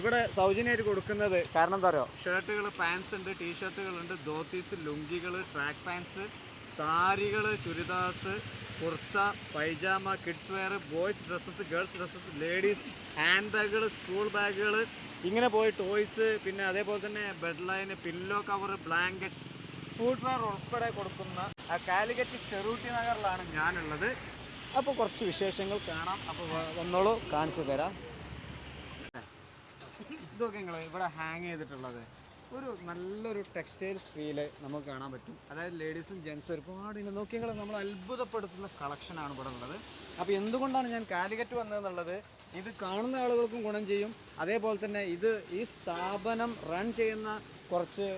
ഇവിടെ സൗജന്യമായിട്ട് കൊടുക്കുന്നത് കാരണം എന്താ പറയുക ഷർട്ടുകൾ പാൻസ് ഉണ്ട് ടീഷർട്ടുകൾ ഉണ്ട് ധോത്തീസ് ലുങ്കികൾ ട്രാക്ക് പാൻസ് സാരികൾ churidars kurta pyjama kids wear boys dresses girls dresses ladies hand ബാഗുകൾ സ്കൂൾ ബാഗുകൾ ഇങ്ങനെ പോയി ടോയ്സ് പിന്നെ അതേപോലെ തന്നെ bed line pillow cover blanket footwear ഉൾപ്പെടെ കൊടുക്കുന്ന ആ കാലിക്കറ്റ് ചെറുട്ടി നഗറിലാണ് ഞാനുള്ളത്. അപ്പോൾ കുറച്ച് വിശേഷങ്ങൾ കാണാം. അപ്പോൾ വന്നോളൂ കാണിച്ചു തരാം. ഇതൊക്കെ നിങ്ങൾ ഇവിടെ ഹാങ് ചെയ്തിട്ടുള്ളത്. ഒരു നല്ലൊരു ടെക്സ്റ്റൈൽസ് ഫീൽ നമുക്ക് കാണാൻ പറ്റും. അതായത് ലേഡീസും ജെൻസും ഒരുപാട് ഇങ്ങനെ നോക്കി നിങ്ങൾ നമ്മൾ അത്ഭുതപ്പെടുത്തുന്ന കളക്ഷനാണ് ഇവിടെ ഉള്ളത്. അപ്പോൾ എന്തുകൊണ്ടാണ് ഞാൻ കാലിക്കറ്റ് വന്നതെന്നുള്ളത്? ഇത് കാണുന്ന ആളുകൾക്കും ഗുണം ചെയ്യും. അതേപോലെ തന്നെ ഇത് ഈ സ്ഥാപനം റൺ ചെയ്യുന്ന കുറച്ച്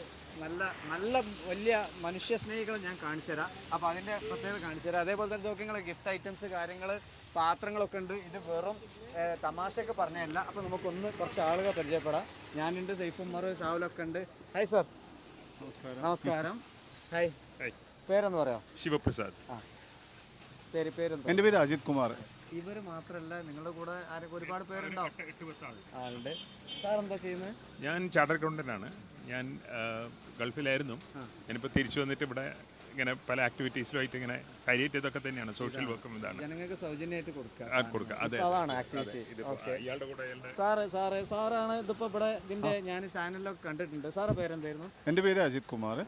നല്ല നല്ല വലിയ മനുഷ്യ സ്നേഹികൾ ഞാൻ കാണിച്ചു തരാം അപ്പോൾ അതിന്റെ പ്രത്യേകത കാണിച്ചു തരാം അതേപോലെ തന്നെ നോക്കി നിങ്ങൾ ഗിഫ്റ്റ് ഐറ്റംസ് കാര്യങ്ങൾ പാത്രങ്ങളൊക്കെ ഉണ്ട്. ഇത് വെറും തമാശയൊക്കെ പറഞ്ഞതല്ല. അപ്പോൾ നമുക്കൊന്ന് കുറച്ച് ആളുകൾ പരിചയപ്പെടാം. ഞാനുണ്ട് സൈഫുമാർ ഷാവുലൊക്കെ ഉണ്ട്. Hi sir. നമസ്കാരം. നമസ്കാരം. ഹായ്. പേരെന്ന് പറയാം ശിവപ്രസാദ്. ആ. പേര് പേരെന്താ? എന്റെ പേര് അജിത് കുമാർ. ഇവർ മാത്രമല്ല നിങ്ങളുടെ കൂടെ ആരൊക്കെ ഒരുപാട് പേരുണ്ടാവും ആളുണ്ട്. സാർ എന്താ ചെയ്യുന്നത്? ഞാൻ ചാർട്ടർ അക്കൗണ്ടന്റാണ് ഞാൻ ആ, ഗൾഫിലായിരുന്നു. ഞാനിപ്പോൾ തിരിച്ചു വന്നിട്ട് ഇവിടെ ഇങ്ങനെ പല ആക്ടിവിറ്റീസിലുമായിട്ട് ഇങ്ങനെ കരിയേറ്റ് ഇതൊക്കെ തന്നെയാണ് സോഷ്യൽ വർക്കും ഇതാണ്. ജനങ്ങൾക്ക് സൗജന്യമായിട്ട് കൊടുക്കുക. കൊടുക്കുക. അതെ അതാണ് ആക്ടിവിറ്റി ഇയാളുടെ കൂടെ അയാളുടെ സാറ് സാറ് സാറാണ് ഇതിപ്പോ ഇവിടെ ഇതിന്റെ ഞാൻ ചാനലിലൊക്കെ കണ്ടിട്ടുണ്ട്. സാറ് പേരെന്തായിരുന്നു? എന്റെ പേര് അജിത് കുമാർ.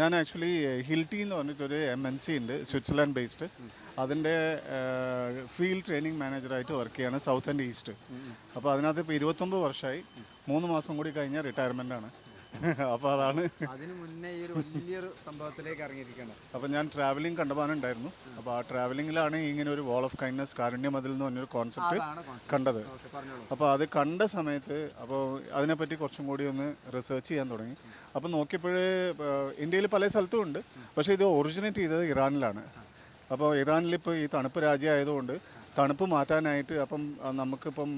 ഞാൻ ആക്ച്വലി ഹിൽട്ടി എന്ന് പറഞ്ഞിട്ടൊരു എം എൻ സി ഉണ്ട് സ്വിറ്റ്സർലാൻഡ് ബേസ്ഡ് അതിന്റെ ഫീൽഡ് ട്രെയിനിങ് മാനേജറായിട്ട് വർക്ക് ചെയ്യാണ് സൗത്ത് ആൻഡ് ഈസ്റ്റ് അപ്പോൾ അതിനകത്ത് ഇപ്പോൾ ഇരുപത്തൊമ്പത് വർഷമായി മൂന്ന് മാസം കൂടി കഴിഞ്ഞാൽ റിട്ടയർമെന്റ് ആണ്. അപ്പോൾ അതാണ്. അതിന് മുന്നേ ഈ ഒരു വലിയൊരു സംഭവത്തിലേക്ക് ഇറങ്ങിയിരിക്കുന്നത് അപ്പോൾ ഞാൻ ട്രാവലിംഗ് കണ്ടമാനുണ്ടായിരുന്നു അപ്പോൾ ആ ട്രാവലിംഗിലാണ് ഇങ്ങനെ ഒരു വാൾ ഓഫ് കൈൻഡ്നസ് കാരുണ്യ മതിൽ എന്ന് പറഞ്ഞൊരു കോൺസെപ്റ്റ് കണ്ടത്. അപ്പൊ അപ്പോൾ അത് കണ്ട സമയത്ത് അപ്പോൾ അതിനെപ്പറ്റി കുറച്ചും കൂടി ഒന്ന് റിസർച്ച് ചെയ്യാൻ തുടങ്ങി. അപ്പോൾ നോക്കിയപ്പോഴേ ഇന്ത്യയിൽ പല സ്ഥലത്തും ഉണ്ട്. പക്ഷേ ഇത് ഒറിജിനേറ്റ് ചെയ്തത് ഇറാനിലാണ്. അപ്പോൾ ഇറാനിൽ ഇറാനിലിപ്പോൾ ഈ തണുപ്പ് രാജ്യമായതുകൊണ്ട് തണുപ്പ് മാറ്റാനായിട്ട് അപ്പം നമുക്കിപ്പം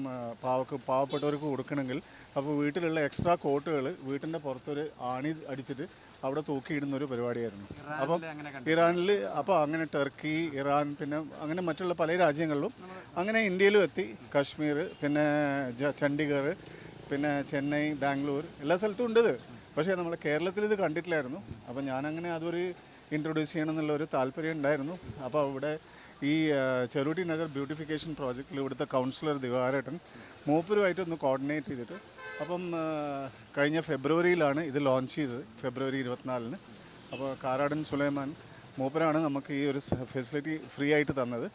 പാവക്ക് പാവപ്പെട്ടവർക്ക് കൊടുക്കണമെങ്കിൽ അപ്പോൾ വീട്ടിലുള്ള എക്സ്ട്രാ കോട്ടുകൾ വീട്ടിന്റെ പുറത്തൊരു ആണി അടിച്ചിട്ട് അവിടെ തൂക്കിയിടുന്ന ഒരു പരിപാടിയായിരുന്നു അപ്പം ഇറാനിൽ അപ്പോൾ അങ്ങനെ ടർക്കി ഇറാൻ പിന്നെ അങ്ങനെ മറ്റുള്ള പല രാജ്യങ്ങളിലും അങ്ങനെ ഇന്ത്യയിലും എത്തി. കാശ്മീർ പിന്നെ ചണ്ഡീഗഡ് പിന്നെ ചെന്നൈ ബാംഗ്ലൂർ എല്ലാ സ്ഥലത്തും ഉണ്ട് ഇത്. പക്ഷേ നമ്മൾ കേരളത്തിൽ ഇത് കണ്ടിട്ടില്ലായിരുന്നു. അപ്പോൾ ഞാനങ്ങനെ അതൊരു ഇൻട്രൊഡ്യൂസ് ചെയ്യണം എന്നുള്ള ഒരു താല്പര്യം ഉണ്ടായിരുന്നു. അപ്പോൾ ഇവിടെ ഈ ചെറുട്ടി നഗർ ബ്യൂട്ടിഫിക്കേഷൻ പ്രോജക്റ്റിൽ ഇവിടുത്തെ കൗൺസിലർ ദിവാരേട്ടൻ മൂപ്പരുമായിട്ട് ഒന്ന് കോർഡിനേറ്റ് ചെയ്തിട്ട് അപ്പം കഴിഞ്ഞ ഫെബ്രുവരിയിലാണ് ഇത് ലോഞ്ച് ചെയ്തത് ഫെബ്രുവരി ഇരുപത്തിനാലിന്. അപ്പോൾ കാരാടൻ സുലൈമാൻ മൂപ്പരാണ് നമുക്ക് ഈ ഒരു ഫെസിലിറ്റി ഫ്രീ ആയിട്ട് തന്നത്.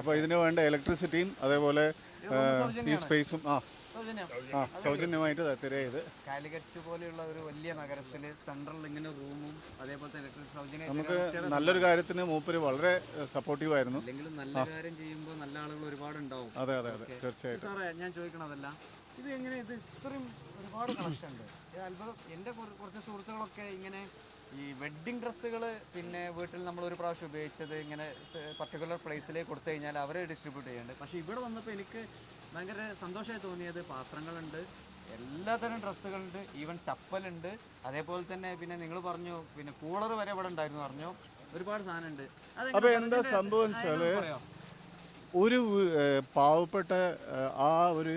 അപ്പോൾ ഇതിന് വേണ്ട ഇലക്ട്രിസിറ്റിയും അതേപോലെ ഈ സ്പേസും ആ ആ സൗജന്യമായിട്ട് തരിക ഇത്. കാലിക്കറ്റ് പോലെയുള്ള ഒരു വലിയ നഗരത്തിൽ സെൻട്രൽ ഇങ്ങനെ റൂമും അതേപോലെ തന്നെ electricity സൗജന്യം നമുക്ക് നല്ലൊരു കാര്യത്തിന് മൂപ്പര് വളരെ സപ്പോർട്ടീവ് ആയിരുന്നു. അല്ലെങ്കിൽ നല്ല കാര്യം ചെയ്യുമ്പോൾ നല്ല ആളുകൾ ഒരുപാട് ഉണ്ടാവും അതെ അതെ. അതെ തീർച്ചയായിട്ടും. സാറേ ഞാൻ ചോദിക്കണതല്ല ഇത് എങ്ങനെ ഇത് ഇത്രയും ഒരുപാട് കളക്ഷൻ ഉണ്ട്? അത്ഭുതം എന്റെ കുറച്ച് സുഹൃത്തുക്കളൊക്കെ ഇങ്ങനെ ഈ വെഡ്ഡിങ് ഡ്രസ്സുകൾ പിന്നെ വീട്ടിൽ നമ്മൾ ഒരു പ്രാവശ്യം ഉപയോഗിച്ചത് ഇങ്ങനെ പർട്ടിക്കുലർ പ്ലേസിലേക്ക് കൊടുത്തു കഴിഞ്ഞാൽ അവരെ ഡിസ്ട്രിബ്യൂട്ട് ചെയ്യുന്നുണ്ട്. പക്ഷേ ഇവിടെ വന്നപ്പോൾ എനിക്ക് ഭയങ്കര സന്തോഷമായി തോന്നിയത്. പാത്രങ്ങളുണ്ട്. എല്ലാത്തരം ഡ്രസ്സുകളുണ്ട്. ഈവൻ ചപ്പലുണ്ട്. അതേപോലെ തന്നെ പിന്നെ നിങ്ങൾ പറഞ്ഞു പിന്നെ കൂളർ വരെ ഇവിടെ ഉണ്ടായിരുന്നു പറഞ്ഞു. ഒരുപാട് സാധനമുണ്ട്. അപ്പൊ എന്താ സംഭവം? ഒരു പാവപ്പെട്ട ആ ഒരു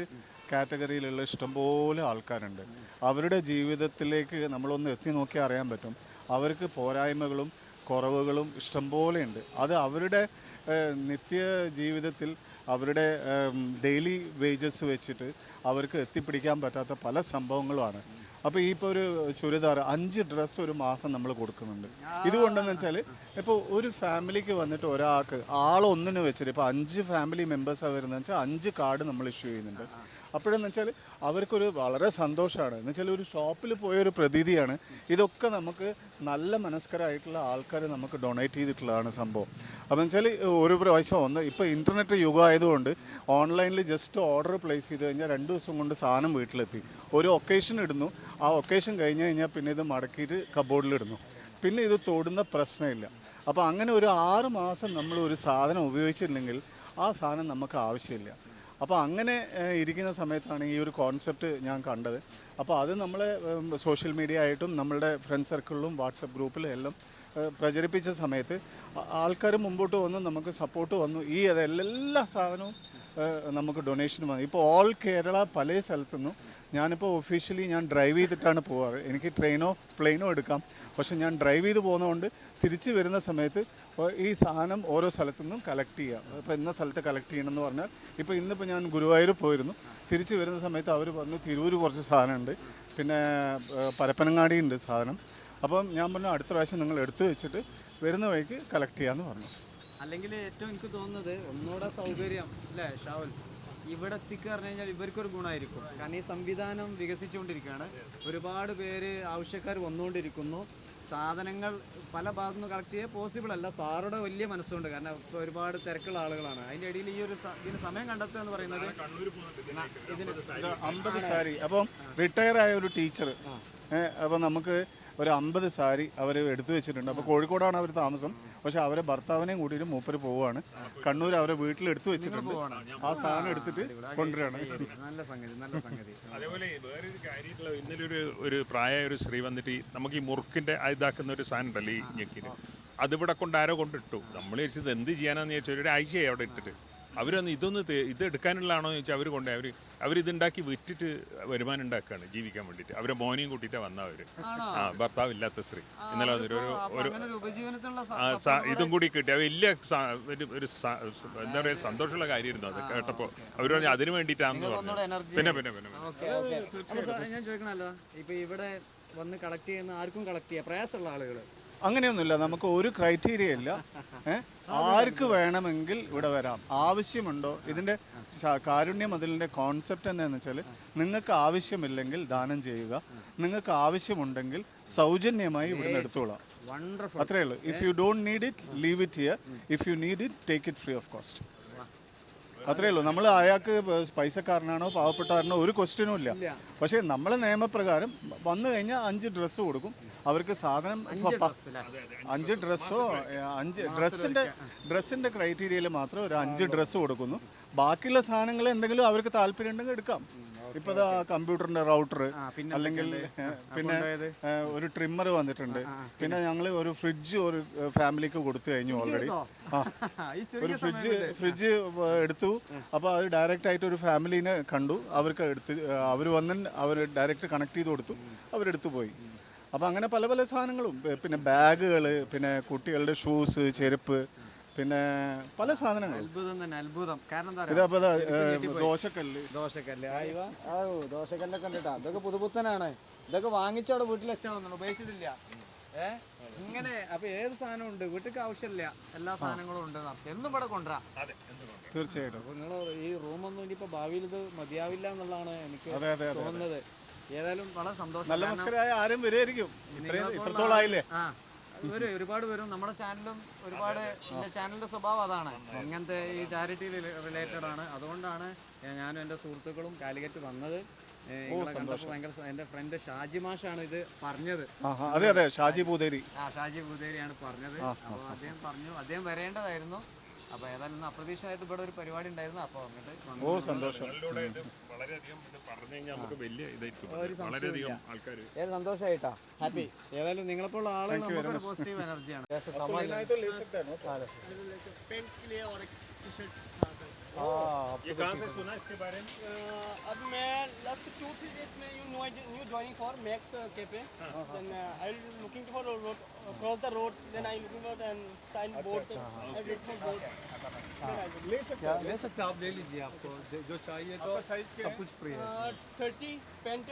കാറ്റഗറിയിലുള്ള ഇഷ്ടംപോലെ ആൾക്കാരുണ്ട്. അവരുടെ ജീവിതത്തിലേക്ക് നമ്മളൊന്ന് എത്തി നോക്കിയാൽ അറിയാൻ പറ്റും. അവർക്ക് പോരായ്മകളും കുറവുകളും ഇഷ്ടംപോലെ ഉണ്ട്. അത് അവരുടെ നിത്യ ജീവിതത്തിൽ അവരുടെ ഡെയിലി വേജസ് വെച്ചിട്ട് അവർക്ക് എത്തിപ്പിടിക്കാൻ പറ്റാത്ത പല സംഭവങ്ങളുമാണ്. അപ്പോൾ ഈ ഇപ്പോൾ ഒരു ചുരിദാർ അഞ്ച് ഡ്രസ്സ് ഒരു മാസം നമ്മൾ കൊടുക്കുന്നുണ്ട്. ഇതുകൊണ്ടെന്ന് വെച്ചാൽ ഇപ്പോൾ ഒരു ഫാമിലിക്ക് വന്നിട്ട് ഒരാൾക്ക് ആളൊന്നിന് വെച്ചിട്ട് ഇപ്പോൾ അഞ്ച് ഫാമിലി മെമ്പേഴ്സാണ് വരുന്നത് വെച്ചാൽ അഞ്ച് കാർഡ് നമ്മൾ ഇഷ്യൂ ചെയ്യുന്നുണ്ട്. അപ്പോഴെന്ന് വെച്ചാൽ അവർക്കൊരു വളരെ സന്തോഷമാണ്. എന്ന് വെച്ചാൽ ഒരു ഷോപ്പിൽ പോയൊരു പ്രതീതിയാണ്. ഇതൊക്കെ നമുക്ക് നല്ല മനസ്കരായിട്ടുള്ള ആൾക്കാർ നമുക്ക് ഡൊണേറ്റ് ചെയ്തിട്ടുള്ളതാണ് സംഭവം. അപ്പോൾ വെച്ചാൽ ഒരു പ്രാവശ്യം ഒന്ന് ഇപ്പോൾ ഇന്റർനെറ്റ് യുഗമായതുകൊണ്ട് ഓൺലൈനിൽ ജസ്റ്റ് ഓർഡർ പ്ലേസ് ചെയ്ത് കഴിഞ്ഞാൽ രണ്ട് ദിവസം കൊണ്ട് സാധനം വീട്ടിലെത്തി. ഒരു ഒക്കേഷൻ ഇടുന്നു. ആ ഒക്കേഷൻ കഴിഞ്ഞ് കഴിഞ്ഞാൽ പിന്നെ ഇത് മടക്കിയിട്ട് കബോർഡിലിടുന്നു പിന്നെ ഇത് തൊടുന്ന പ്രശ്നമില്ല. അപ്പോൾ അങ്ങനെ ഒരു ആറ് മാസം നമ്മൾ ഒരു സാധനം ഉപയോഗിച്ചില്ലെങ്കിൽ ആ സാധനം നമുക്ക് ആവശ്യമില്ല. അപ്പോൾ അങ്ങനെ ഇരിക്കുന്ന സമയത്താണ് ഈ ഒരു കോൺസെപ്റ്റ് ഞാൻ കണ്ടത്. അപ്പോൾ അത് നമ്മളെ സോഷ്യൽ മീഡിയ ആയിട്ടും നമ്മളുടെ ഫ്രണ്ട് സർക്കിളിലും വാട്സപ്പ് ഗ്രൂപ്പിലും എല്ലാം പ്രചരിപ്പിച്ച സമയത്ത് ആൾക്കാർ മുമ്പോട്ട് വന്നു നമുക്ക് സപ്പോർട്ട് വന്നു. ഈ എല്ലാ സാധനവും നമുക്ക് ഡൊണേഷൻ വന്നു. ഇപ്പോൾ ഓൾ കേരള പല സ്ഥലത്തു നിന്നും ഞാനിപ്പോൾ ഒഫീഷ്യലി ഞാൻ ഡ്രൈവ് ചെയ്തിട്ടാണ് പോവാറ്. എനിക്ക് ട്രെയിനോ പ്ലെയിനോ എടുക്കാം. പക്ഷെ ഞാൻ ഡ്രൈവ് ചെയ്ത് പോകുന്നതുകൊണ്ട് തിരിച്ച് വരുന്ന സമയത്ത് ഈ സാധനം ഓരോ സ്ഥലത്തു നിന്നും കളക്ട് ചെയ്യാം. ഇപ്പോൾ ഇന്ന സ്ഥലത്ത് കളക്ട് ചെയ്യണമെന്ന് പറഞ്ഞാൽ ഇപ്പോൾ ഇന്നിപ്പോൾ ഞാൻ ഗുരുവായൂർ പോയിരുന്നു. തിരിച്ച് വരുന്ന സമയത്ത് അവർ പറഞ്ഞു തിരൂർ കുറച്ച് സാധനമുണ്ട്. പിന്നെ പരപ്പനങ്ങാടിയുണ്ട് സാധനം. അപ്പം ഞാൻ പറഞ്ഞു അടുത്ത പ്രാവശ്യം നിങ്ങൾ എടുത്തു വെച്ചിട്ട് വരുന്ന വഴിക്ക് കളക്ട് ചെയ്യാമെന്ന് പറഞ്ഞു. അല്ലെങ്കിൽ ഏറ്റവും എനിക്ക് തോന്നുന്നത് ഒന്നുകൂടെ സൗകര്യം അല്ലേ ഷാവുൽ? ഇവിടെ എത്തിക്കുക പറഞ്ഞു കഴിഞ്ഞാൽ ഇവർക്കൊരു ഗുണമായിരിക്കും. കാരണം ഈ സംവിധാനം വികസിച്ചുകൊണ്ടിരിക്കുകയാണ്. ഒരുപാട് പേര് ആവശ്യക്കാർ വന്നുകൊണ്ടിരിക്കുന്നു. സാധനങ്ങൾ പല ഭാഗത്തു നിന്ന് കളക്ട് ചെയ്യാൻ പോസിബിൾ അല്ല. സാറുടെ വലിയ മനസ്സുണ്ട്. കാരണം ഇപ്പോൾ ഒരുപാട് തിരക്കുള്ള ആളുകളാണ്. അതിന്റെ ഇടയിൽ ഈ ഒരു ഇതിന് സമയം കണ്ടെത്തുക എന്ന് പറയുന്നത് ഇതിന് അമ്പത് സാരി. അപ്പം റിട്ടയർ ആയ ഒരു ടീച്ചർ അപ്പം നമുക്ക് ഒരു അമ്പത് സാരി അവർ എടുത്തു വെച്ചിട്ടുണ്ട്. അപ്പോൾ കോഴിക്കോടാണ് അവർ താമസം. പക്ഷെ അവരെ ഭർത്താവിനെയും കൂട്ടിയിട്ട് മൂപ്പര് പോവുകയാണ്. കണ്ണൂർ അവരെ വീട്ടിൽ എടുത്തു വെച്ചിട്ടുണ്ട്. ആ സാധനം എടുത്തിട്ട് കൊണ്ടുവരാണ് നല്ല സംഗതി നല്ല സംഗതി. അതേപോലെ വേറൊരു കാര്യമായിട്ടുള്ള ഇന്നലെ ഒരു ഒരു പ്രായമായ ഒരു സ്ത്രീ വന്നിട്ട് നമുക്ക് ഈ മുറുക്കിന്റെ ആ ഇതാക്കുന്ന ഒരു സാധനം ഉണ്ടല്ലോ ഈ ഞെക്കിന്. അതിവിടെ കൊണ്ട് ആരോ കൊണ്ടിട്ടു. നമ്മൾ ചോദിച്ചത് എന്ത് ചെയ്യാനാന്ന് ചോദിച്ചാൽ ഒരു ആഴ്ചയായി അവിടെ ഇട്ടിട്ട്. അവരൊന്ന് ഇതൊന്ന് ഇതെടുക്കാനുള്ളതാണോ എന്ന് ചോദിച്ചാൽ അവർ കൊണ്ടേ അവർ അവരിതുണ്ടാക്കി വിറ്റിട്ട് വരുമാനം ഉണ്ടാക്കുകയാണ് ജീവിക്കാൻ വേണ്ടിയിട്ട്. അവരെ മോനെയും കൂട്ടിയിട്ടാണ് വന്ന അവർ ആ ഭർത്താവ് ഇല്ലാത്ത സ്ത്രീ ഇന്നലെ വന്നിട്ട് ഒരു ഇതും കൂടി കിട്ടി. വലിയ ഒരു എന്താ പറയുക സന്തോഷമുള്ള കാര്യമായിരുന്നു അത് കേട്ടപ്പോൾ അവർ പറഞ്ഞു അതിന് വേണ്ടിയിട്ടാണെന്ന് പറഞ്ഞു. പിന്നെ പിന്നെ പിന്നെ ഞാൻ ചോദിക്കണല്ലോ. ഇപ്പൊ ഇവിടെ വന്ന് കളക്ട് ചെയ്യുന്ന ആർക്കും കളക്ട് ചെയ്യാം പ്രയാസമുള്ള ആളുകൾ അങ്ങനെയൊന്നുമില്ല. നമുക്ക് ഒരു ക്രൈറ്റീരിയ ഇല്ല. ആർക്ക് വേണമെങ്കിൽ ഇവിടെ വരാം. ആവശ്യമുണ്ടോ? ഇതിന്റെ കാരുണ്യം മതിലിന്റെ കോൺസെപ്റ്റ് എന്താണെന്ന് വെച്ചാൽ നിങ്ങൾക്ക് ആവശ്യമില്ലെങ്കിൽ ദാനം ചെയ്യുക. നിങ്ങൾക്ക് ആവശ്യമുണ്ടെങ്കിൽ സൗജന്യമായി ഇവിടുന്ന് എടുത്തോളാം. വണ്ടർഫുൾ അത്രേ ഉള്ളൂ. If you don't need it leave it here if you need it take it free of cost അത്രേ ഉള്ളൂ. നമ്മൾ അയാൾക്ക് പൈസക്കാരനാണോ പാവപ്പെട്ടവരനോ ഒരു ക്വസ്റ്റ്യനും ഇല്ല. പക്ഷേ നമ്മൾ നിയമപ്രകാരം വന്നു കഴിഞ്ഞാൽ അഞ്ച് ഡ്രസ്സ് കൊടുക്കും. അവർക്ക് സാധനം അഞ്ച് ഡ്രസ്സോ അഞ്ച് ഡ്രസ്സിന്റെ ഡ്രസ്സിന്റെ ക്രൈറ്റീരിയയിൽ മാത്രം ഒരു അഞ്ച് ഡ്രസ്സ് കൊടുക്കുന്നു. ബാക്കിയുള്ള സാധനങ്ങൾ എന്തെങ്കിലും അവർക്ക് താല്പര്യം ഉണ്ടെങ്കിൽ എടുക്കാം ഇപ്പോൾ കമ്പ്യൂട്ടറിന്റെ റൗട്ടർ അല്ലെങ്കിൽ പിന്നെ ഒരു ട്രിമ്മർ വന്നിട്ടുണ്ട്. പിന്നെ ഞങ്ങൾ ഒരു ഫ്രിഡ്ജ് ഒരു ഫാമിലിക്ക് കൊടുത്തു കഴിഞ്ഞു ഓൾറെഡി ഒരു ഫ്രിഡ്ജ് ഫ്രിഡ്ജ് എടുത്തു. അപ്പൊ അത് ഡയറക്റ്റ് ആയിട്ട് ഒരു ഫാമിലിനെ കണ്ടു. അവർക്ക് എടുത്ത് അവർ വന്ന് അവർ ഡയറക്റ്റ് കണക്ട് ചെയ്ത് കൊടുത്തു. അവരെടുത്തു പോയി. അപ്പോൾ അങ്ങനെ പല പല സാധനങ്ങളും. പിന്നെ ബാഗുകൾ പിന്നെ കുട്ടികളുടെ ഷൂസ് ചെരുപ്പ് പിന്നെ പല സാധനങ്ങൾ അത്ഭുതം തന്നെ അത്ഭുതം. കാരണം എന്താ പറയുക ദോശക്കല്ല്. ദോശക്കല്ല്. ഓ, ദോശക്കല്ലൊക്കെ കണ്ടിട്ടാ. ഇതൊക്കെ പുതുപുത്തനാണ്. ഇതൊക്കെ വാങ്ങിച്ചവിടെ വീട്ടിൽ വെച്ചാണെന്നുള്ളു ഉപയോഗിച്ചിട്ടില്ല ഏ? ഇങ്ങനെ അപ്പൊ ഏത് സാധനം ഉണ്ട്? വീട്ടിൽ ആവശ്യമില്ല. എല്ലാ സാധനങ്ങളും ഉണ്ട് ന്നാ. എന്നും ഇവിടെ കൊണ്ടുവരാം. തീർച്ചയായിട്ടും. അപ്പൊ നിങ്ങൾ ഈ റൂമൊന്നും ഇനിയിപ്പോ ഭാവിയിൽ ഇത് മതിയാവില്ല എന്നുള്ളതാണ് എനിക്ക് തോന്നുന്നത്. ഏതായാലും വളരെ സന്തോഷം. നല്ല ആരും വരുമായിരിക്കും ഇത്രയും ഇത്രത്തോളം ആയില്ലേ ആ വരും ഒരുപാട് വരും നമ്മുടെ ചാനലും ഒരുപാട് എന്റെ ചാനലിന്റെ സ്വഭാവം അതാണ്. ഇങ്ങനത്തെ ഈ ചാരിറ്റി റിലേറ്റഡ് ആണ്. അതുകൊണ്ടാണ് ഞാനും എന്റെ സുഹൃത്തുക്കളും കാലിക്കറ്റ് വന്നത്. എന്റെ ഭയങ്കര എന്റെ ഫ്രണ്ട് ഷാജി മാഷാണ് ഇത് പറഞ്ഞത്. അതെ അതെ ഷാജി ഭൂതേരി ആ ഷാജി പൂതേരിയാണ് പറഞ്ഞത്. അപ്പോൾ അദ്ദേഹം പറഞ്ഞു അദ്ദേഹം വരേണ്ടതായിരുന്നു. അപ്പോൾ ഏതായാലും ഇന്ന് അപ്രതീക്ഷിതമായിട്ട് ഇവിടെ ഒരു പരിപാടി ഉണ്ടായിരുന്നു. അപ്പോൾ അങ്ങോട്ട് ഓ സന്തോഷം. വളരെയധികം പറഞ്ഞു കഴിഞ്ഞാൽ നമുക്ക് വലിയ ഇതായിരിക്കും. വളരെയധികം ആൾക്കാർ ഏത് സന്തോഷമായിട്ടാ ഹാപ്പി ഏതായാലും നിങ്ങളെപ്പോലുള്ള ആളുകൾ നമുക്കൊരു പോസിറ്റീവ് എനർജിയാണ് पेंट शर्ट ये कहाँ से सुना इसके बारे में? अब मैं लास्ट टू थ्री डेज़ में you new new joining for Max cafe then I looking for road then i looking for and sign board i wait for ले सकते क्या? ले सकते हैं आप ले लीजिए आपको जो- चाहिए तो साइज़ सब कुछ फ्री है। 30 pant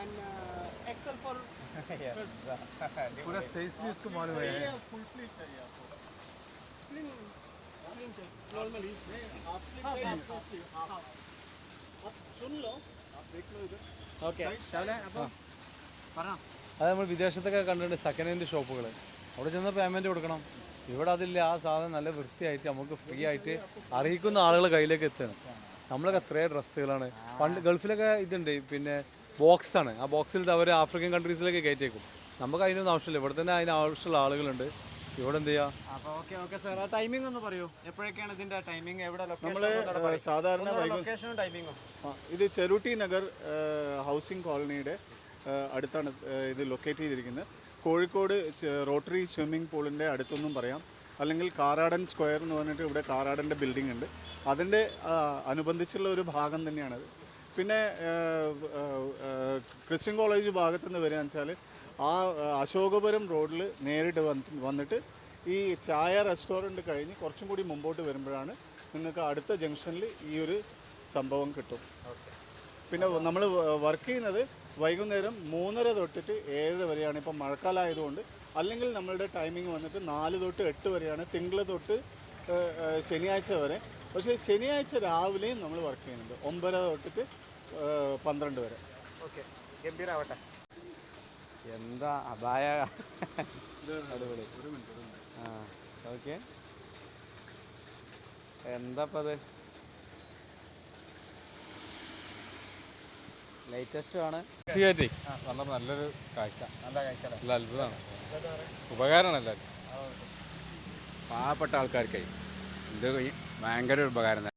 and uh, xl for shirts. पूरा साइज़ भी उसको मालूम है। फुल स्लीव चाहिए आपको। Slim slim चाहिए normally आप स्लीव हाँ, चाहिए हाँ, sleeve, हाँ, हाँ. आप चुन लो आप देख लो इधर ഓക്കെ അപ്പോൾ പറഞ്ഞോ അത് നമ്മൾ വിദേശത്തൊക്കെ കണ്ടിട്ടുണ്ട് സെക്കൻഡ് ഹാൻഡ് ഷോപ്പുകൾ അവിടെ ചെന്ന് പേയ്മെൻറ്റ് കൊടുക്കണം ഇവിടെ അതില്ല ആ സാധനം നല്ല വൃത്തിയായിട്ട് നമുക്ക് ഫ്രീ ആയിട്ട് അറിയിക്കുന്ന ആളുകളെ കയ്യിലേക്ക് എത്തണം നമ്മളൊക്കെ എത്രയോ ഡ്രസ്സുകളാണ് പണ്ട് ഗൾഫിലൊക്കെ ഇതുണ്ട് പിന്നെ ബോക്സാണ് ആ ബോക്സിൽ അവർ ആഫ്രിക്കൻ കൺട്രീസിലേക്ക് കയറ്റിയേക്കും നമുക്ക് അതിനൊന്നും ആവശ്യമില്ല ഇവിടെ തന്നെ അതിന് ആവശ്യമുള്ള ആളുകളുണ്ട് ഇവിടെ എന്ത് ചെയ്യുക അപ്പോൾ ഓക്കെ ഓക്കെ സാർ ആ ടൈമിംഗ് ഒന്ന് പറയൂ. എപ്പോഴൊക്കെയാണ് ഇതിന്റെ ടൈമിംഗ് എവിടെ നമ്മൾ സാധാരണ വൈകും ലൊക്കേഷനും ടൈമിംഗും ഇത് ചെറുട്ടി നഗർ ഹൗസിംഗ് കോളനിയുടെ അടുത്താണ് ഇത് ലൊക്കേറ്റ് ചെയ്തിരിക്കുന്നത്. കോഴിക്കോട് റോട്ടറി സ്വിമ്മിംഗ് പൂളിന്റെ അടുത്തൊന്നും പറയാം. അല്ലെങ്കിൽ കാറാടൻ സ്ക്വയർ എന്ന് പറഞ്ഞിട്ട് ഇവിടെ കാറാടന്റെ ബിൽഡിംഗ് ഉണ്ട്. അതിന്റെ അനുബന്ധിച്ചുള്ള ഒരു ഭാഗം തന്നെയാണത്. പിന്നെ ക്രിസ്ത്യൻ കോളേജ് ഭാഗത്തുനിന്ന് വരികയെന്ന് വരിക വെച്ചാൽ ആ അശോകപുരം റോഡിൽ നേരിട്ട് വന്ന് വന്നിട്ട് ഈ ചായ റെസ്റ്റോറന്റ് കഴിഞ്ഞ് കുറച്ചും കൂടി മുമ്പോട്ട് വരുമ്പോഴാണ് നിങ്ങൾക്ക് അടുത്ത ജംഗ്ഷനിൽ ഈ ഒരു സംഭവം കിട്ടും. പിന്നെ നമ്മൾ വർക്ക് ചെയ്യുന്നത് വൈകുന്നേരം മൂന്നര തൊട്ടിട്ട് ഏഴ് വരെയാണ്. ഇപ്പം മഴക്കാലമായതുകൊണ്ട് അല്ലെങ്കിൽ നമ്മളുടെ ടൈമിംഗ് വന്നിട്ട് നാല് തൊട്ട് എട്ട് വരെയാണ്. തിങ്കൾ തൊട്ട് ശനിയാഴ്ച വരെ. പക്ഷേ ശനിയാഴ്ച രാവിലെയും നമ്മൾ വർക്ക് ചെയ്യുന്നുണ്ട്. ഒമ്പത് തൊട്ടിട്ട് പന്ത്രണ്ട് വരെ. ഓക്കെ. ഗംഭീരാവട്ടെ. എന്താ അപായ? അടിപൊളി. ആ ഓക്കെ. എന്താപ്പത് ലേറ്റസ്റ്റ് ആണ്. തീർച്ചയായിട്ടും വന്നപ്പോൾ നല്ലൊരു കാഴ്ച. നല്ല കാഴ്ച നല്ല അത്ഭുതമാണ്. ഉപകാരമാണ് എല്ലാവരും പാവപ്പെട്ട ആൾക്കാർക്കായി. ഇത് ഭയങ്കര ഒരു ഉപകാരം